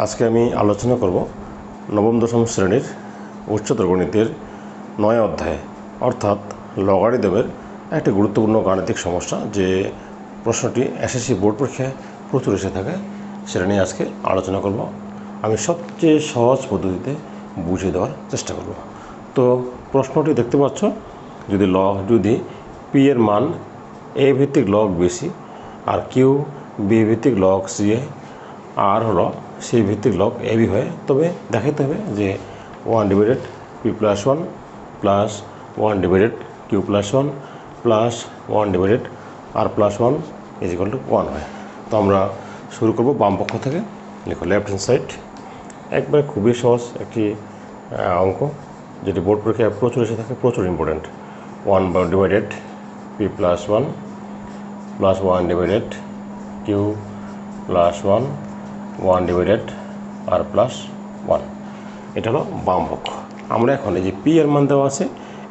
আজকে আমি আলোচনা করব নবম দশম শ্রেণির উচ্চতর গণিতের নয় অধ্যায়, অর্থাৎ লগারিদমের একটি গুরুত্বপূর্ণ গাণিতিক সমস্যা যে প্রশ্নটি এসএসসি বোর্ড পরীক্ষায় প্রচুর এসে থাকে, সেটা নিয়ে আজকে আলোচনা করব। আমি সবচেয়ে সহজ পদ্ধতিতে বুঝিয়ে দেওয়ার চেষ্টা করব। তো প্রশ্নটি দেখতে পাচ্ছ, যদি ল, যদি পি এর মান এ ভিত্তিক লগ বেশি আর কিউ বি ভিত্তিক লগ সি এ, আর হলো সি ভিত্তিক লক এবি হয়, তবে দেখাতে হবে যে one divided P plus one plus one divided Q plus one plus one divided R plus one is equal to one হয়। তো আমরা শুরু করব বাম পক্ষ থেকে। লিখো লেফট হ্যান্ড সাইড একবারে খুবই সহজ একটি অঙ্ক, যেটি বোর্ড পরীক্ষায় প্রচুর এসে থাকে, প্রচুর important one divided P plus one plus one divided Q plus one one divided R plus one এটা হলো বাম পক্ষ। আমরা এখন এই যে পি এর মান দেওয়া আছে,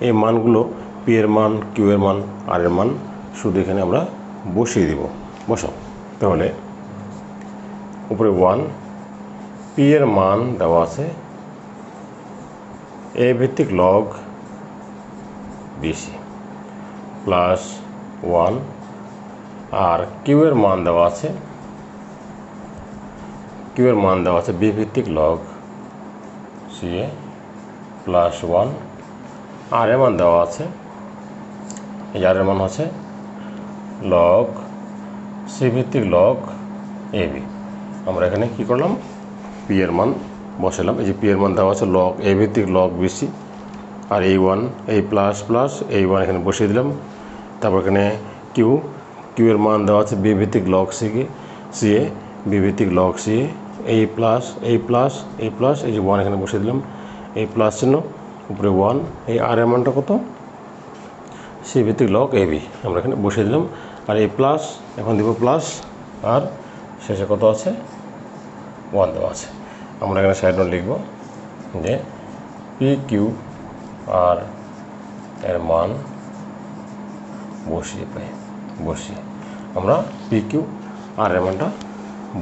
এই মানগুলো পি এর মান কিউ এর মান আর এর মান শুধু এখানে আমরা বসিয়ে দিব। বসো। তাহলে উপরে ওয়ান পি এর মান দেওয়া আছে এ ভিত্তিক log b c plus one আর কিউ এর মান দেওয়া আছে কিউ এর মান দেওয়া আছে? বি ভিত্তিক log C A plus one R এর মান দেওয়া আছে। এই আর এর মান হচ্ছে লগ সি ভিত্তিক লগ এ বি আমরা এখানে কি করলাম? পি এর মান বসালাম। এই যে পি এর মান দেওয়া আছে লগ এ ভিত্তিক লগ বিসি আর এই ওয়ান এই প্লাস প্লাস এই ওয়ান এখানে বসিয়ে দিলাম। তারপর এখানে কিউ কিউ এর মান দেওয়া আছে বি ভিত্তিক log C C A B ভিত্তিক লগ সি এ প্লাস এই প্লাস এই প্লাস এই যে ওয়ান এখানে বসিয়ে দিলাম এই প্লাস চিহ্ন, উপরে ওয়ান এই আর এর মানটা কত? সি ভিত্তিক লগ এ বি আমরা এখানে বসিয়ে দিলাম, আর এই প্লাস এখন দিব প্লাস আর শেষে কত আছে? ওয়ান দেওয়া আছে। আমরা এখানে সাইড নোট লিখব যে পি কিউ আর এর মান বসিয়ে পাই, বসিয়ে। আমরা পি কিউ আর এর মানটা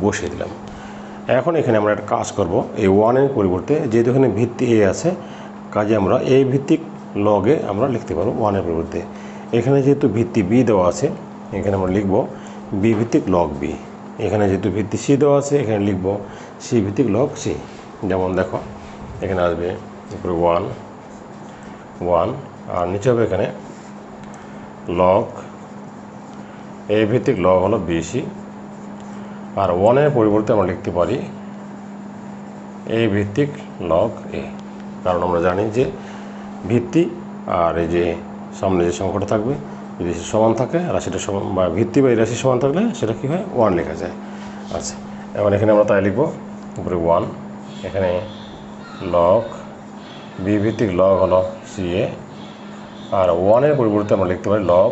বসিয়ে দিলাম। এখন এখানে আমরা একটা কাজ করব, এই ওয়ানের পরিবর্তে যেহেতু এখানে ভিত্তি এ আছে, কাজে আমরা এ ভিত্তিক লগে আমরা লিখতে পারব ওয়ানের পরিবর্তে। এখানে যেহেতু ভিত্তি বি দেওয়া আছে, এখানে আমরা লিখব বি ভিত্তিক লগ বি এখানে যেহেতু ভিত্তি সি দেওয়া আছে, এখানে লিখব সি ভিত্তিক লগ সি যেমন দেখো, এখানে আসবে উপরে ওয়ান ওয়ান আর নিচে হবে এখানে লগ এ ভিত্তিক লগ হলো বিসি আর ওয়ানের পরিবর্তে আমরা লিখতে পারি এ ভিত্তিক লগ এ কারণ আমরা জানি যে ভিত্তি আর এই যে সামনে যে সংখ্যাটা থাকবে, যদি সে সমান থাকে রাশিটা সমান বা ভিত্তি বা এই রাশি সমান থাকলে সেটা কী হয়? ওয়ান লেখা যায়। আচ্ছা এখন এখানে আমরা তাই লিখব, উপরে ওয়ান এখানে লগ বি ভিত্তিক লগ হলো সি এ আর ওয়ানের পরিবর্তে আমরা লিখতে পারি লগ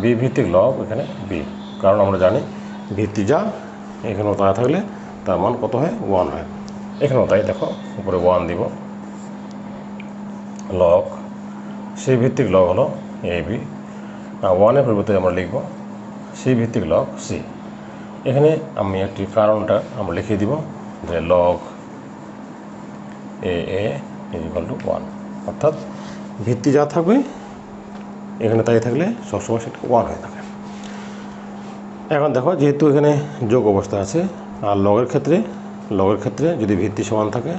বি ভিত্তিক লগ এখানে বি কারণ আমরা জানি ভিত্তি যা, এখানেও তা থাকলে তার মান কত হয়? ওয়ান হয়। এখানেও তাই, দেখো, উপরে ওয়ান দিব। লগ সেই ভিত্তিক লগ হলো এ বি ওয়ানের পরিবর্তে আমরা লিখব সেই ভিত্তিক লগ সি এখানে আমি একটি কারণটা আমরা লিখিয়ে দিব যে log A A is equal to one অর্থাৎ ভিত্তি যা থাকবে, এখানে তাই থাকলে সবসময় সেটা ওয়ান হয়ে থাকে। এখন দেখো যেহেতু এখানে যোগ অবস্থা আছে, আর লগের ক্ষেত্রে লগের ক্ষেত্রে যদি ভিত্তি সমান থাকে,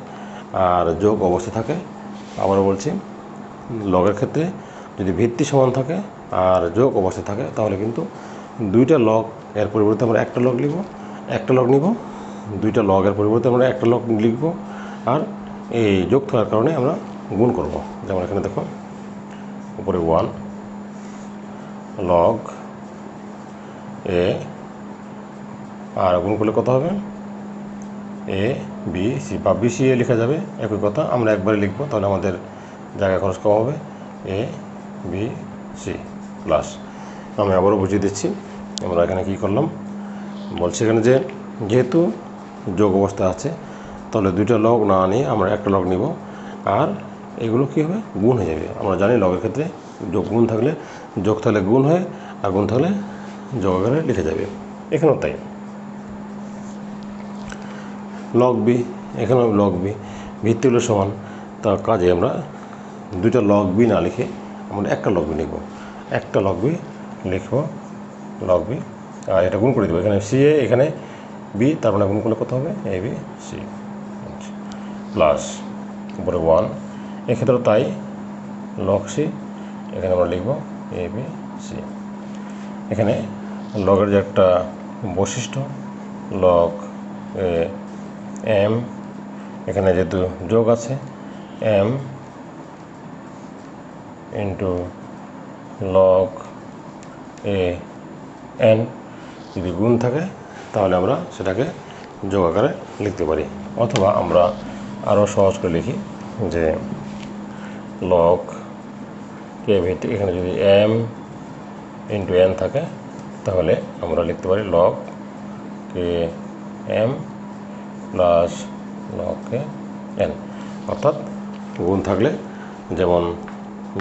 আর যোগ অবস্থা থাকে, আবারও বলছি, লগের ক্ষেত্রে যদি ভিত্তি সমান থাকে, আর যোগ অবস্থা থাকে, তাহলে কিন্তু দুইটা লগ এর পরিবর্তে আমরা একটা লগ লিখব, একটা লগ নিব, দুইটা লগের পরিবর্তে আমরা একটা লগ লিখব, আর এই যোগ থাকার কারণে আমরা গুণ করব। যেমন এখানে দেখো, উপরে ওয়ান লগ এ, আর গুণ করলে কত হবে? এ, বি, সি, বা বি, সি, এ লেখা যাবে একই কথা। আমরা একবারে লিখব, তাহলে আমাদের জায়গা খরচ কম হবে। A, B, C, plus. আমি আবারও বুঝিয়ে দিচ্ছি, আমরা এখানে কি করলাম? বলছি এখানে যে, যেহেতু যোগ অবস্থা আছে, তাহলে দুইটা লগ না নিয়ে আমরা একটা লগ নিব। আর এগুলো কী হবে? গুণ হয়ে যাবে। আমরা জানি লগের ক্ষেত্রে যোগ গুণ থাকলে, যোগ থাকলে গুণ হয়, আর গুণ থাকলে যোগ আকারে লিখে যাবে। এখানেও তাই। লগ বি এখানেও লগ বি ভিত্তিগুলো সমান। তার কাজে আমরা দুইটা লগ বি না লিখে আমরা একটা লগ বি লিখব। একটা লগ বি লিখব লগ বি আর এটা গুণ করে দেবো। এখানে সি এ এখানে বি তার মানে গুণ করলে কত হবে? এ বি সি প্লাস উপরে ওয়ান এক্ষেত্রেও তাই লগ সি এখানে আমরা লিখব এ বি সি এখানে লগের যে একটা বৈশিষ্ট্য, লগ এম, এখানে যেহেতু যোগ আছে, M into log A, N যদি গুণ থাকে, তাহলে আমরা সেটাকে যোগ আকারে লিখতে পারি। অথবা আমরা আরও সহজ করে লিখি যে লক কে ভিত্তিক এখানে যদি এম ইন্টু এন থাকে তাহলে আমরা লিখতে পারি log K M plus log K N অর্থাৎ গুণ থাকলে যেমন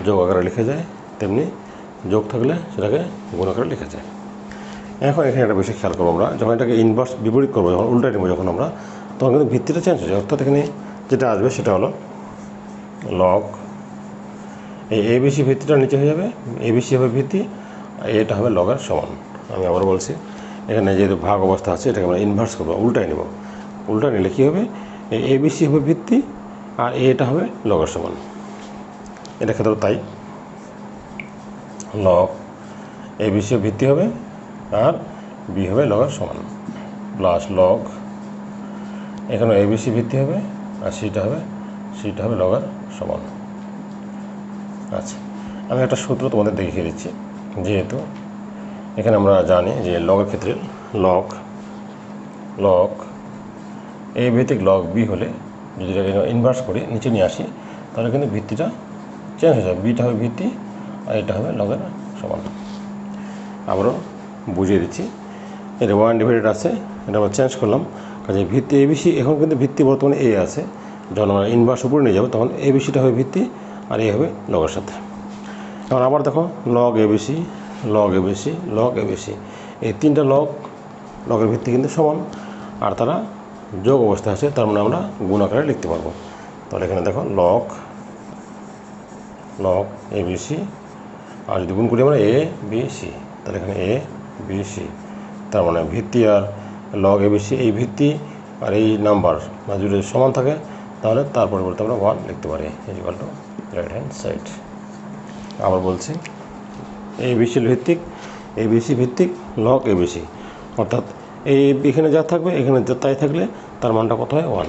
যোগ আকারে লিখে যায়, তেমনি যোগ থাকলে সেটাকে গুণ আকারে লিখে যায়। এখন এখানে একটা বিষয় খেয়াল করব আমরা, যখন এটাকে ইনভার্স বিপরীত করব, যখন উল্টা নেব যখন আমরা, তখন কিন্তু ভিত্তিটা চেঞ্জ হয়ে যায়। অর্থাৎ এখানে যেটা আসবে সেটা হলো লক এই এবিসি ভিত্তিটা নিচে হয়ে যাবে এবিসি হবে ভিত্তি এটা হবে লগের সমান। আমি আবার বলছি, এখানে যেহেতু ভাগ অবস্থা আছে, এটাকে আমরা ইনভার্স করব, উল্টায় নেব। উল্টা নিলে কী হবে? এই এবিসি হবে ভিত্তি, আর এটা হবে লগের সমান। এটা ক্ষেত্রে তাই। লগ, এ এবিসি ভিত্তি হবে, আর বি হবে লগের সমান। প্লাস লগ এখানে এ এবিসি ভিত্তি হবে, আর সিটা হবে সিটা হবে লগের সমান। আচ্ছা আমি একটা সূত্র তোমাদের দেখিয়ে দিচ্ছি, যেহেতু এখানে আমরা জানি যে লগের ক্ষেত্রে লক লক এ ভিত্তিক লক বি হলে যদি ইনভার্স করি, নিচে নিয়ে আসি, তাহলে কিন্তু ভিত্তিটা চেঞ্জ হয়ে যাবে। বিটা হবে ভিত্তি, আর এটা হবে লগের সমান। আবারও বুঝিয়ে দিচ্ছি। এটা ওয়ান ডিভাইডেড আছে, এটা আমরা চেঞ্জ করলাম। কাজে ভিত্তি এ এবিসি এখন কিন্তু ভিত্তি বর্তমানে এ আছে। যখন আমরা ইনভার্স উপরে নিয়ে যাব, তখন এ এবিসিটা হবে ভিত্তি, আর এ হবে লগের সাথে। এখন আবার দেখো log A ABC log ABC log ABC এই তিনটা লগ লগের ভিত্তি কিন্তু সমান। আর তারা যোগ অবস্থায় আছে, তার মানে আমরা গুণ আকারে লিখতে পারব। তাহলে এখানে দেখো লগ লগ এবিসি আর যদি গুণ করি আমরা এ, বি, সি, তাহলে এখানে এ, বি, সি। তার মানে ভিত্তি আর লগ এবিসি এই ভিত্তি আর এই নাম্বার যদি সমান থাকে, তাহলে তার পরিবর্তে আমরা ওয়ান লিখতে পারি। Is equal to right hand side আবার বলছি। এই বিসি ভিত্তিক এবিসি বিসি ভিত্তিক লক এবিসি অর্থাৎ এই এখানে যা থাকবে, এখানে তাই থাকলে তার মানটা কত হয়? ওয়ান